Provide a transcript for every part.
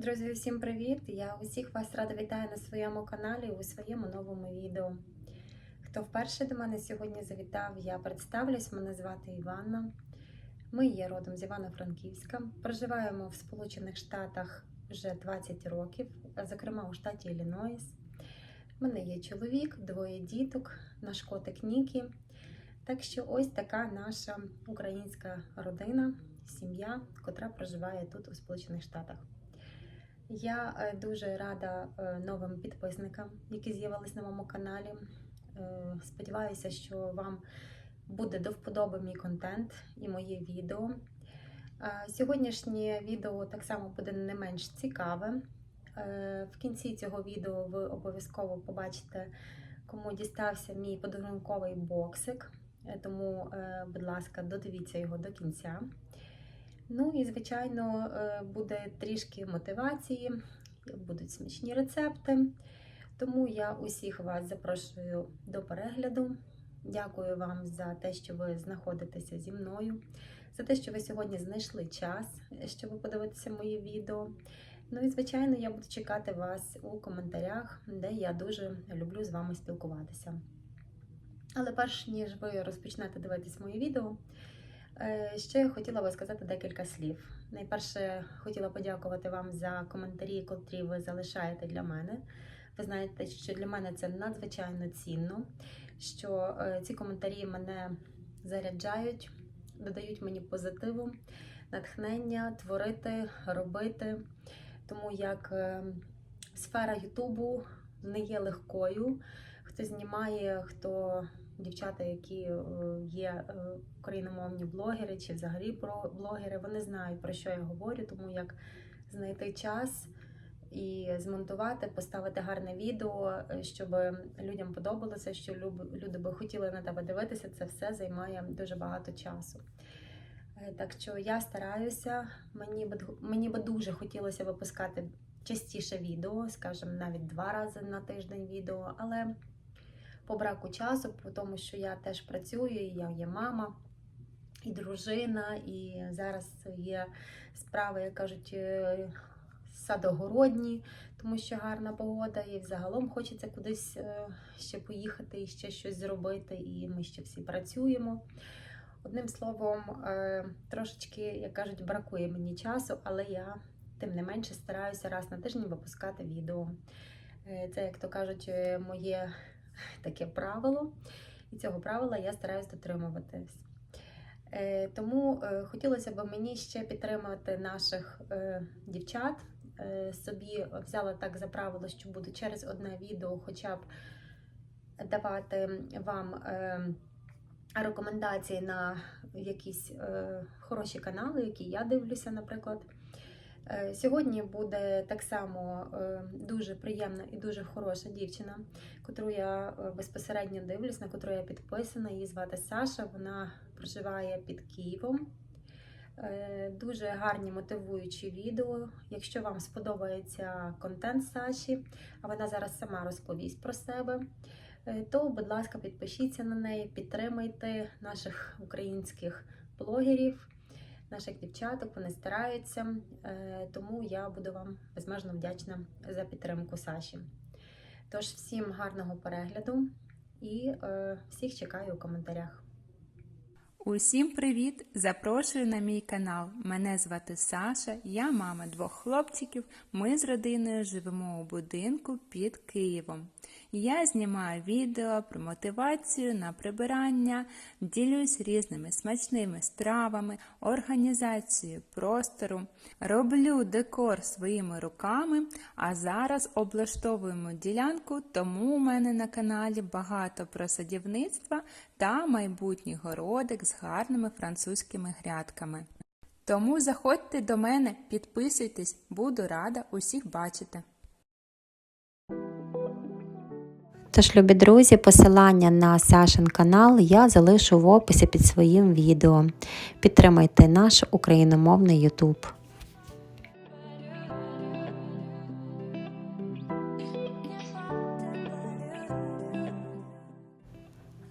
Друзі, усім привіт! Я усіх вас рада вітаю на своєму каналі у своєму новому відео. Хто вперше до мене сьогодні завітав, я представлюсь, мене звати Іванна. Ми є родом з Івано-Франківська. Проживаємо в Сполучених Штатах вже 20 років, зокрема у штаті Іллінойс. У мене є чоловік, двоє діток, наш котик Нікі. Так що ось така наша українська родина, сім'я, котра проживає тут у Сполучених Штатах. Я е, дуже рада е, новим підписникам, які з'явились на моєму каналі. Е, Сподіваюся, що вам буде до вподоби мій контент і моє відео. Сьогоднішнє відео так само буде не менш цікаве. В кінці цього відео ви обов'язково побачите, кому дістався мій подарунковий боксик. Тому, будь ласка, додивіться його до кінця. Ну і, звичайно, е, буде трішки мотивації, будуть смачні рецепти. Тому я усіх вас запрошую до перегляду. Дякую вам за те, що ви знаходитеся зі мною, за те, що ви сьогодні знайшли час, щоб подивитися моє відео. Ну і, звичайно, я буду чекати вас у коментарях, де я дуже люблю з вами спілкуватися. Але перш ніж ви розпочнете дивитись моє відео, Ще я хотіла би сказати декілька слів. Найперше, хотіла подякувати вам за коментарі, котрі ви залишаєте для мене. Ви знаєте, що для мене це надзвичайно цінно, що е, ці коментарі мене заряджають, додають мені позитиву, натхнення творити, робити. Тому як е, сфера Ютубу не є легкою. Хто знімає, хто дівчата, які е, є е, україномовні блогери чи взагалі про блогери, вони знають про що я говорю, тому як знайти час і змонтувати, поставити гарне відео, е, щоб людям подобалося, що люди би хотіли на тебе дивитися, це все займає дуже багато часу. Так що я стараюся, мені би, мені би дуже хотілося випускати частіше відео, скажімо, навіть два рази на тиждень відео, але по браку часу, по тому що я теж працюю, і я є мама і дружина, і зараз є справи, як кажуть, е, садогородні, тому що гарна погода, і взагалом хочеться кудись е, ще поїхати і ще щось зробити, і ми ще всі працюємо. Одним словом, е, трошечки, як кажуть, бракує мені часу, але я тим не менше стараюся раз на тиждень випускати відео. Це, як то кажуть, моє таке правило, і цього правила я стараюсь дотримуватись. Е, Тому е, хотілося б мені ще підтримати наших е, дівчат. Собі взяла так за правило, що буду через одне відео хоча б давати вам рекомендації на якісь хороші канали, які я дивлюся, наприклад. Е, Сьогодні буде так само е, дуже приємна і дуже хороша дівчина, котру я е, безпосередньо дивлюсь, на котру я підписана. Її звати Саша. Вона проживає під Києвом. Дуже гарні мотивуючі відео. Якщо вам сподобається контент Саші, а вона зараз сама розповість про себе, то, будь ласка, підпишіться на неї, підтримайте наших українських блогерів наших дівчаток, вони стараються, е, тому я буду вам безмежно вдячна за підтримку Саші. Тож, всім гарного перегляду і е, всіх чекаю у коментарях. Усім привіт! Запрошую на мій канал. Мене звати Саша, я мама двох хлопчиків. Ми з родиною живемо у будинку під Києвом. Я знімаю відео про мотивацію на прибирання, ділюсь різними смачними стравами, організацією простору, роблю декор своїми руками, а зараз облаштовуємо ділянку, тому у мене на каналі багато про садівництва та майбутній городик з гарними французькими грядками. Тому заходьте до мене, підписуйтесь, буду рада усіх бачити. Тож, любі друзі, посилання на Сашин канал я залишу в описі під своїм відео. Підтримайте наш україномовний YouTube.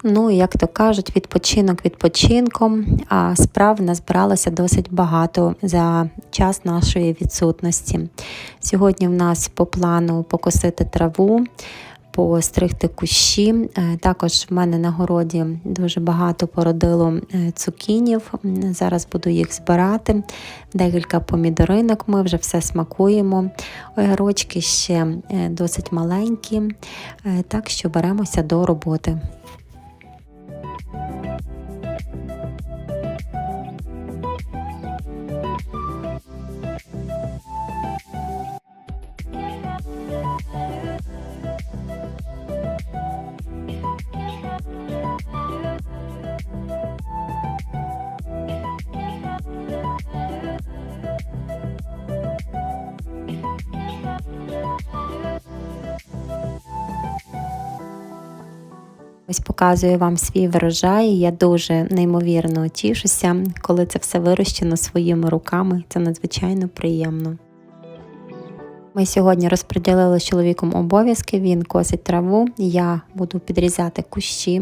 Ну, як то кажуть, відпочинок відпочинком, а справ назбиралося досить багато за час нашої відсутності. Сьогодні в нас по плану покосити траву, постригти кущі. Е, Також в мене на городі дуже багато породило е, цукінів. Зараз буду їх збирати. Декілька помідоринок ми вже все смакуємо. Огірочки ще е, досить маленькі, так що беремося до роботи. Ось показую вам свій врожай. Я дуже неймовірно тішуся, коли це все вирощено своїми руками. Це надзвичайно приємно. Ми сьогодні розподілили з чоловіком обов'язки. Він косить траву, я буду підрізати кущі.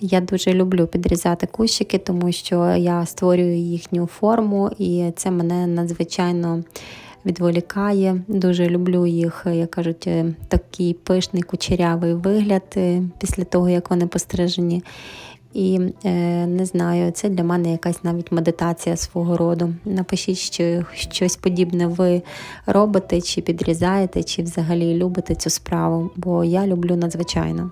Я дуже люблю підрізати кущики, тому що я створюю їхню форму, і це мене надзвичайно відволікає. Дуже люблю їх, як кажуть, е, такий пишний кучерявий вигляд е, після того, як вони пострижені. І е, не знаю, це для мене якась навіть медитація свого роду. Напишіть, що щось подібне ви робите, чи підрізаєте, чи взагалі любите цю справу, бо я люблю надзвичайно.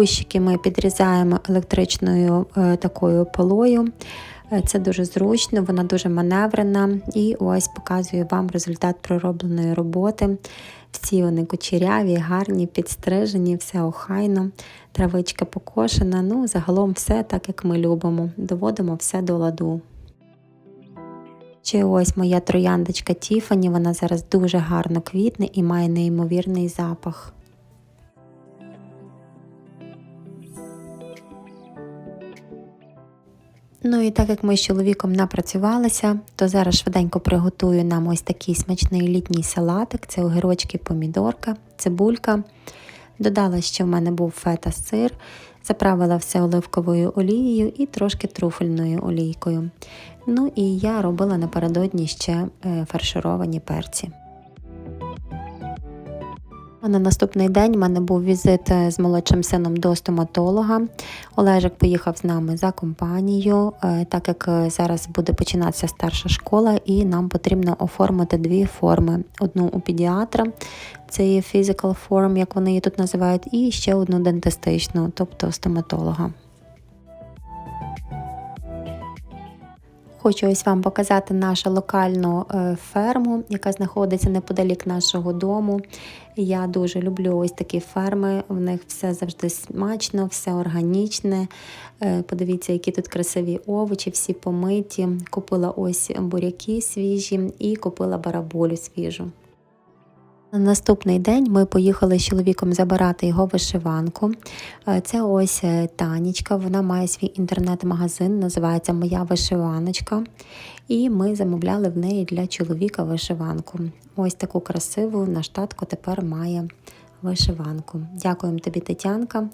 Кущики ми підрізаємо електричною е, такою пилою. Е, Це дуже зручно, вона дуже маневрена. І ось показую вам результат проробленої роботи. Всі вони кучеряві, гарні, підстрижені, все охайно, травичка покошена. Ну, загалом все так, як ми любимо. Доводимо все до ладу. Ще ось моя трояндочка Тіфані, вона зараз дуже гарно квітне і має неймовірний запах. Ну і так як ми з чоловіком напрацювалися, то зараз швиденько приготую нам ось такий смачний літній салатик. Це огірочки, помідорка, цибулька. Додала, що в мене був фета сир, заправила все оливковою олією і трошки труфельною олійкою. Ну і я робила напередодні ще е, фаршировані перці. А на наступний день в мене був візит е, з молодшим сином до стоматолога. Олежик поїхав з нами за компанією, е, так як е, зараз буде починатися старша школа, і нам потрібно оформити дві форми: одну у педіатра, це є physical form, як вони її тут називають, і ще одну дентистичну, тобто стоматолога. Хочу ось вам показати нашу локальну е, ферму, яка знаходиться неподалік нашого дому. Я дуже люблю ось такі ферми. В них все завжди смачно, все органічне. Е, Подивіться, які тут красиві овочі, всі помиті. Купила ось буряки свіжі і купила бараболю свіжу. На наступний день ми поїхали з чоловіком забирати його вишиванку. Е, Це ось е, Танічка, вона має свій інтернет-магазин, називається Моя вишиваночка. І ми замовляли в неї для чоловіка вишиванку. Ось таку красиву наш татко тепер має вишиванку. Дякуємо тобі, Тетянка.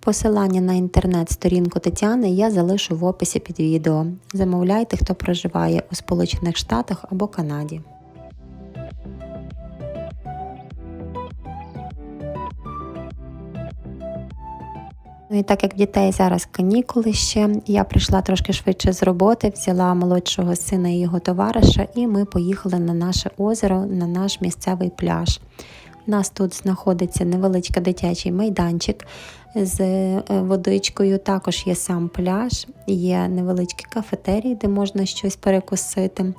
Посилання на інтернет-сторінку Тетяни я залишу в описі під відео. Замовляйте, хто проживає у Сполучених Штатах або Канаді. Ну і так як дітей зараз канікули ще, я прийшла трошки швидше з роботи, взяла молодшого сина і його товариша, і ми поїхали на наше озеро, на наш місцевий пляж. У нас тут знаходиться невеличкий дитячий майданчик з е, водичкою. Також є сам пляж, є невеличкі кафетерії, де можна щось перекусити.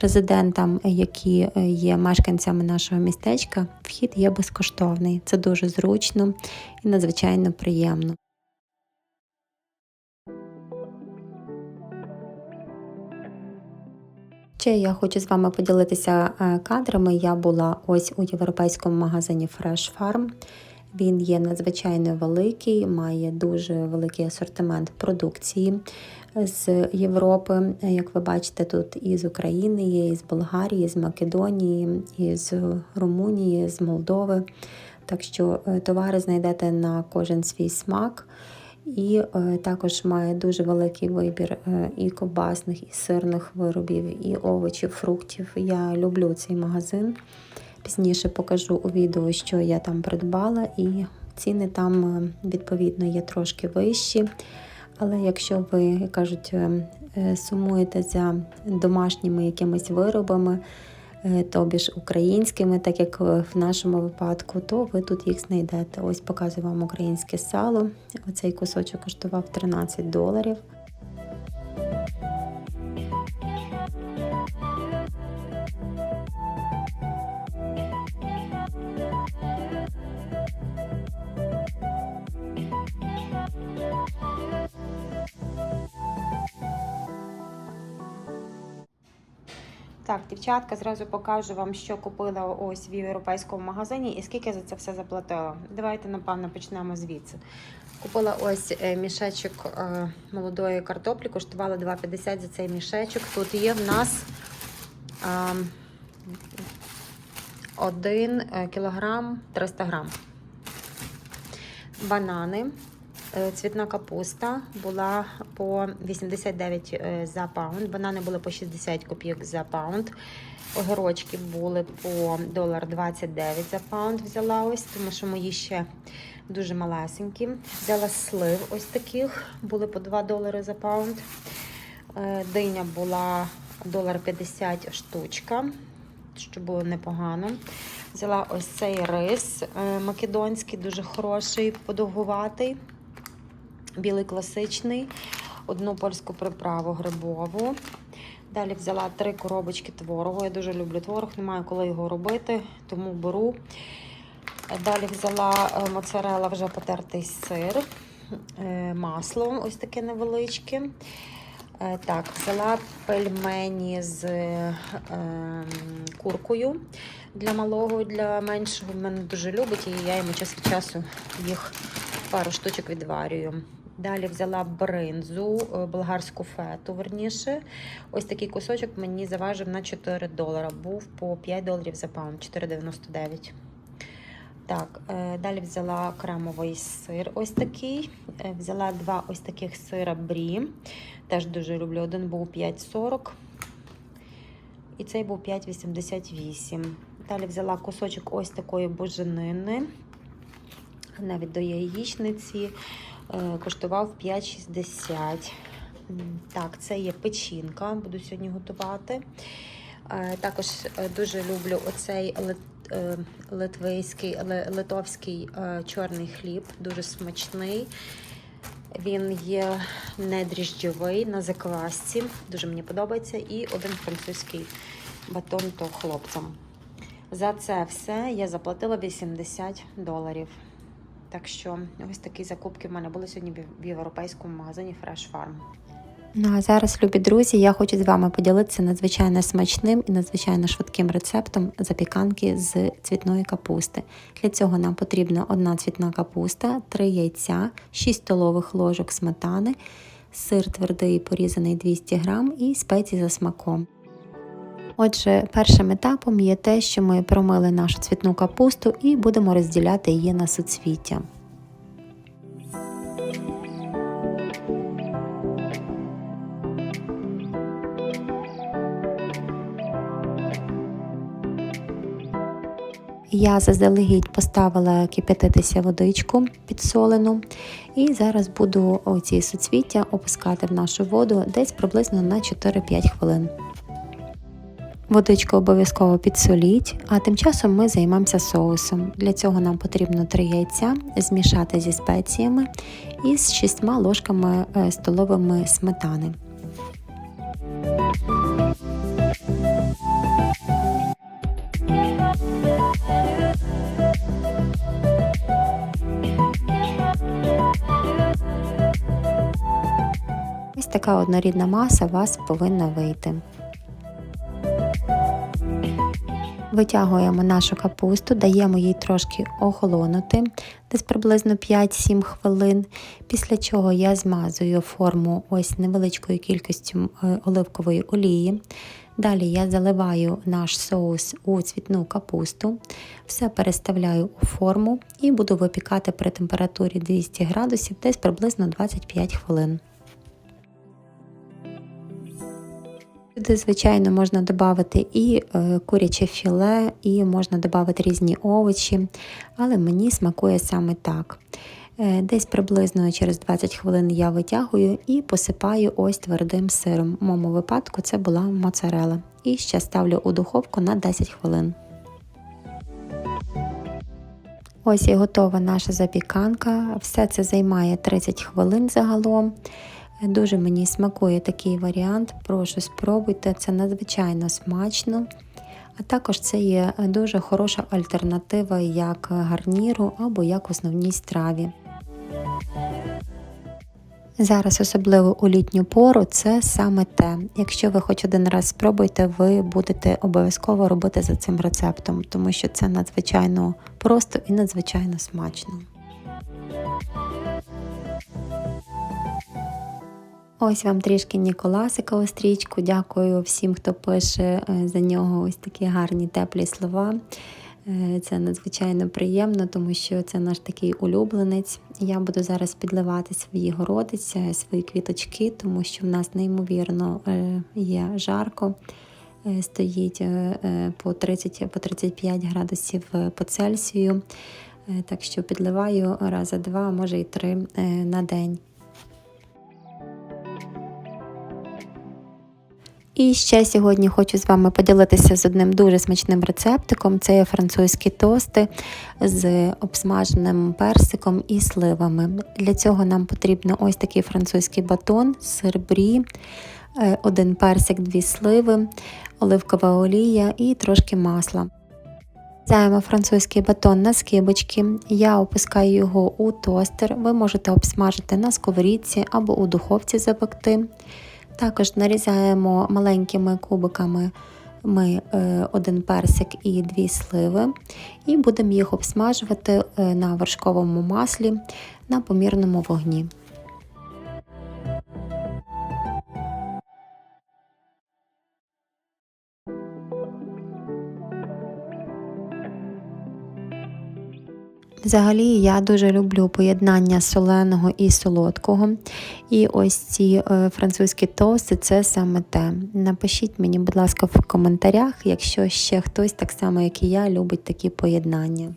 Резидентам, які е, є мешканцями нашого містечка, вхід є безкоштовний. Це дуже зручно і надзвичайно приємно. Ще я хочу з вами поділитися е, кадрами. Я була ось у європейському магазині Fresh Farm. Він є надзвичайно великий, має дуже великий асортимент продукції з Європи. Як ви бачите, тут і з України є, і з Болгарії, і з Македонії, і з Румунії, з Молдови. Так що е, товари знайдете на кожен свій смак. І е, також має дуже великий вибір е, і ковбасних, і сирних виробів, і овочів, фруктів. Я люблю цей магазин. Пізніше покажу у відео, що я там придбала, і ціни там е, відповідно є трошки вищі. Але якщо ви, кажуть, сумуєте за домашніми якимись виробами, тобі ж українськими, так як в нашому випадку, то ви тут їх знайдете. Ось показую вам українське сало. Оцей кусочок коштував 13 доларів. Так, дівчатка, зразу покажу вам, що купила ось в європейському магазині і скільки за це все заплатила. Давайте, напевно, почнемо звідси. Купила ось е, мішечок е, молодої картоплі, коштувала 2,50 за цей мішечок. Тут є в нас 1 кілограм 300 грам. Банани. Е, Цвітна капуста була по 89 е, за паунд. Банани були по 60 копійок за паунд. Огірочки були по долар 29 за паунд. Взяла ось, тому що мої ще дуже малесенькі. Взяла слив ось таких, були по 2 долари за паунд. Е, Диня була долар 50 штучка, що було непогано. Взяла ось цей рис македонський, дуже хороший, подовгуватий білий класичний, одну польську приправу грибову. Далі взяла три коробочки творогу. Я дуже люблю творог, не маю коли його робити, тому беру. Далі взяла е, моцарела вже потертий сир, е, масло ось таке невеличке. Е, Так, взяла пельмені з е, куркою для малого і для меншого. Мене дуже любить, і я йому час від часу їх пару штучок відварюю. Далі взяла бринзу, е, болгарську фету, верніше. Ось такий кусочок мені заважив на 4 долара. Був по 5 доларів за паунд, 4,99. Так, е, далі взяла кремовий сир ось такий. Е, Взяла два ось таких сира брі. Теж дуже люблю. Один був 5,40. І цей був 5,88. Далі взяла кусочок ось такої буженини. Навіть до яєчниці. Е, коштував 5,60. Так, це є печінка, буду сьогодні готувати. Е, Також е, дуже люблю оцей лит- литвийський, литовський чорний хліб, дуже смачний. Він є недріжджовий на заквасці, дуже мені подобається. І один французький батон то хлопцям. За це все я заплатила 80 доларів. Так що ось такі закупки в мене були сьогодні в- європейському магазині Fresh Farm. Ну а зараз, любі друзі, я хочу з вами поділитися надзвичайно смачним і надзвичайно швидким рецептом запіканки з цвітної капусти. Для цього нам потрібна одна цвітна капуста, 3 яйця, 6 столових ложок сметани, сир твердий порізаний 200 грам і спеції за смаком. Отже, першим етапом є те, що ми промили нашу цвітну капусту і будемо розділяти її на суцвіття. Я заздалегідь поставила кипятитися водичку підсолену, і зараз буду оці суцвіття опускати в нашу воду десь приблизно на 4-5 хвилин. Водичку обов'язково підсоліть, а тим часом ми займемося соусом. Для цього нам потрібно 3 яйця змішати зі спеціями і з 6 ложками е, столовими сметани. Ось така однорідна маса вас повинна вийти. Витягуємо нашу капусту, даємо їй трошки охолонути, десь приблизно 5-7 хвилин. Після чого я змазую форму ось невеличкою кількістю е, оливкової олії. Далі я заливаю наш соус у цвітну капусту, все переставляю у форму і буду випікати при температурі 200 градусів десь приблизно 25 хвилин. Сюди, звичайно, можна додати і е, куряче філе, і можна додати різні овочі, але мені смакує саме так. Е, Десь приблизно через 20 хвилин я витягую і посипаю ось твердим сиром. В моєму випадку це була моцарела. І ще ставлю у духовку на 10 хвилин. Ось і готова наша запіканка. Все це займає 30 хвилин загалом. Дуже мені смакує такий варіант. Прошу спробуйте, це надзвичайно смачно. А також це є дуже хороша альтернатива як гарніру або як основній страві. Зараз, особливо у літню пору, це саме те. Якщо ви хоч один раз спробуєте, ви будете обов'язково робити за цим рецептом, тому що це надзвичайно просто і надзвичайно смачно. Ось вам трішки Ніколасика стрічку. Дякую всім, хто пише е, за нього ось такі гарні теплі слова. Е, Це надзвичайно приємно, тому що це наш такий улюбленець. Я буду зараз підливати свої городиці, свої квіточки, тому що в нас неймовірно е, є жарко. Е, Стоїть е, е, по 30 по 35 градусів е, по Цельсію. Е, Так що підливаю рази два, може і три е, на день. І ще сьогодні хочу з вами поділитися з одним дуже смачним рецептиком. Це є французькі тости з обсмаженим персиком і сливами. Для цього нам потрібно ось такий французький батон, сир брі, е, один персик, дві сливи, оливкова олія і трошки масла. Взяємо французький батон на скибочки. Я опускаю його у тостер. Ви можете обсмажити на сковорідці або у духовці запекти. Також нарізаємо маленькими кубиками ми е, один персик і дві сливи, і будемо їх обсмажувати е, на вершковому маслі на помірному вогні. Взагалі я дуже люблю поєднання соленого і солодкого. І ось ці е, французькі тости це саме те. Напишіть мені, будь ласка, в коментарях, якщо ще хтось так само, як і я, любить такі поєднання.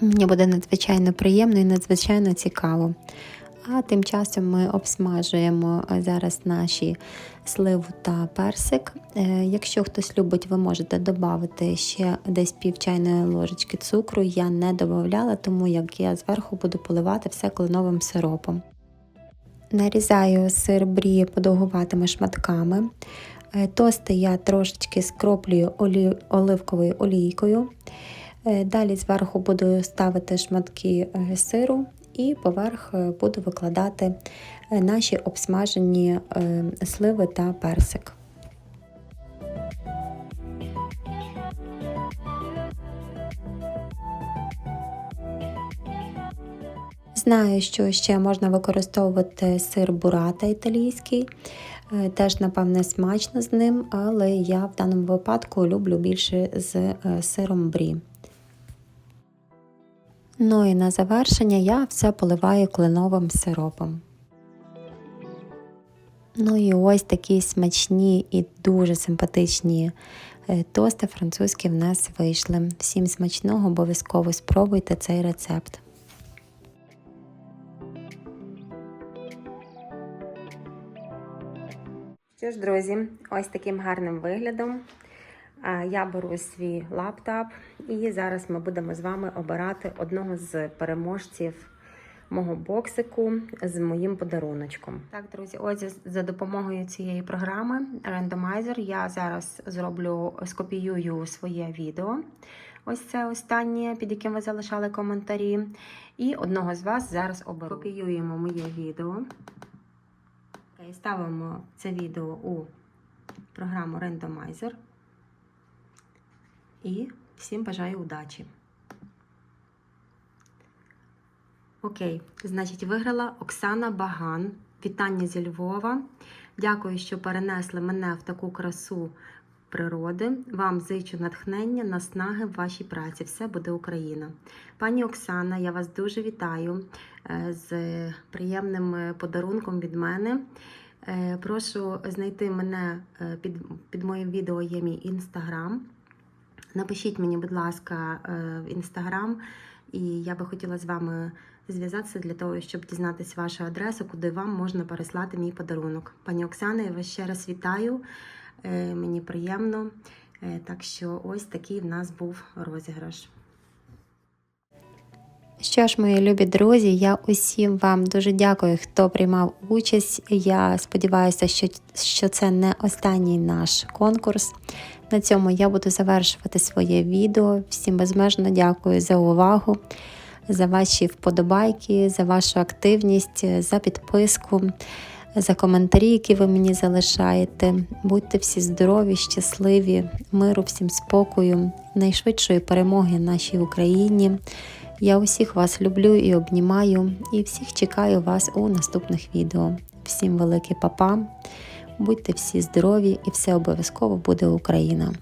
Мені буде надзвичайно приємно і надзвичайно цікаво. А тим часом ми обсмажуємо е, зараз наші сливу та персик. Е, Якщо хтось любить, ви можете додати ще десь пів чайної ложечки цукру. Я не додавала, тому як я зверху буду поливати все кленовим сиропом. Нарізаю сир брі подовгуватими шматками. Е, Тости я трошечки скроплюю олі... оливковою олійкою. Далі зверху буду ставити шматки сиру і поверх е, буду викладати е, наші обсмажені е, сливи та персик. Знаю, що ще можна використовувати сир бурата італійський. Теж, напевне, смачно з ним, але я в даному випадку люблю більше з сиром брі. Ну і на завершення я все поливаю кленовим сиропом. Ну і ось такі смачні і дуже симпатичні е, тости французькі в нас вийшли. Всім смачного, обов'язково спробуйте цей рецепт. Що ж, друзі, ось таким гарним виглядом я беру свій лаптоп і зараз ми будемо з вами обирати одного з переможців мого боксику з моїм подаруночком. Так, друзі, ось за- допомогою цієї програми Randomizer я зараз зроблю, скопіюю своє відео. Ось це останнє, під яким ви залишали коментарі. І одного з вас зараз оберу. Копіюємо моє відео. Ставимо це відео у програму Randomizer. І всім бажаю удачі. Окей, значить, виграла Оксана Баган. Вітання зі Львова. Дякую, що перенесли мене в таку красу природи. Вам зичу натхнення, наснаги в вашій праці. Все буде Україна. Пані Оксана, я вас дуже вітаю е, з приємним е, подарунком від мене. Е, Прошу знайти мене під, під моїм відео є мій інстаграм. Напишіть мені, будь ласка, е, в інстаграм, і я би хотіла з вами зв'язатися для того, щоб дізнатися вашу адресу, куди вам можна переслати мій подарунок. Пані Оксана, я вас ще раз вітаю. Е, Мені приємно. Е, Так що ось такий в нас був розіграш. Що ж, мої любі друзі, я усім вам дуже дякую, хто приймав участь. Я сподіваюся, що, що це не останній наш конкурс. На цьому я буду завершувати своє відео. Всім безмежно дякую за увагу, за ваші вподобайки, за вашу активність, за підписку, за коментарі, які ви мені залишаєте. Будьте всі здорові, щасливі, миру, всім спокою, найшвидшої перемоги нашій Україні. Я усіх вас люблю і обнімаю, і всіх чекаю вас у наступних відео. Всім велике папа, будьте всі здорові і все обов'язково буде Україна!